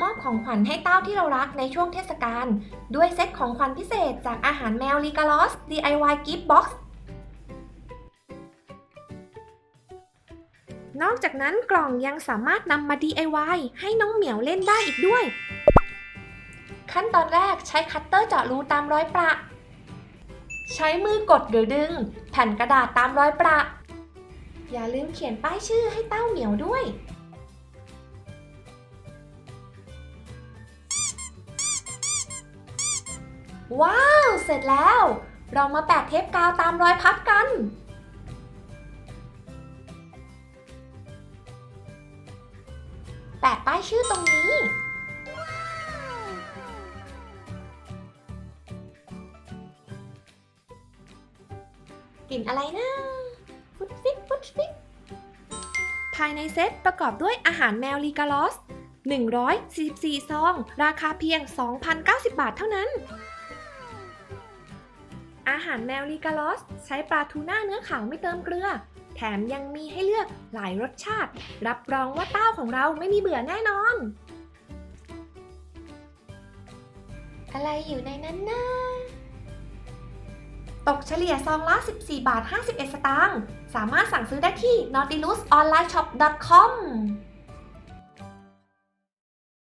มอบของขวัญให้เต้าที่เรารักในช่วงเทศกาลด้วยเซ็ตของขวัญพิเศษจากอาหารแมวลีกาลอส DIY Gift Box นอกจากนั้นกล่องยังสามารถนำมา DIY ให้น้องเหมียวเล่นได้อีกด้วย ขั้นตอนแรกใช้คัตเตอร์เจาะรูตามรอยประ ใช้มือกดหรือดึง แผ่นกระดาษตามรอยประ อย่าลืมเขียนป้ายชื่อให้เต้าเหมียวด้วย ว้าว เสร็จแล้ว เรามาแปะเทปกาวตามรอยพับกัน แปะป้ายชื่อตรงนี้กลิ่นอะไรนะฟุตฟิตฟุตฟิตภายในเซตประกอบด้วยอาหารแมวลีกาลอส 144 ซอง ราคาเพียง 2,090 บาทเท่านั้น อาหารแมวลีกาลอส ใช้ปลาทูน่าเนื้อขาวไม่เติมเกลือ แถมยังมีให้เลือกหลายรสชาติ รับรองว่าเต้าของเราไม่มีเบื่อแน่นอน อะไรอยู่ในนั้นนะตกเฉลี่ยซองละ 14 บาท 51 สตางค์ สามารถสั่งซื้อได้ที่ nautilusonlineshop.com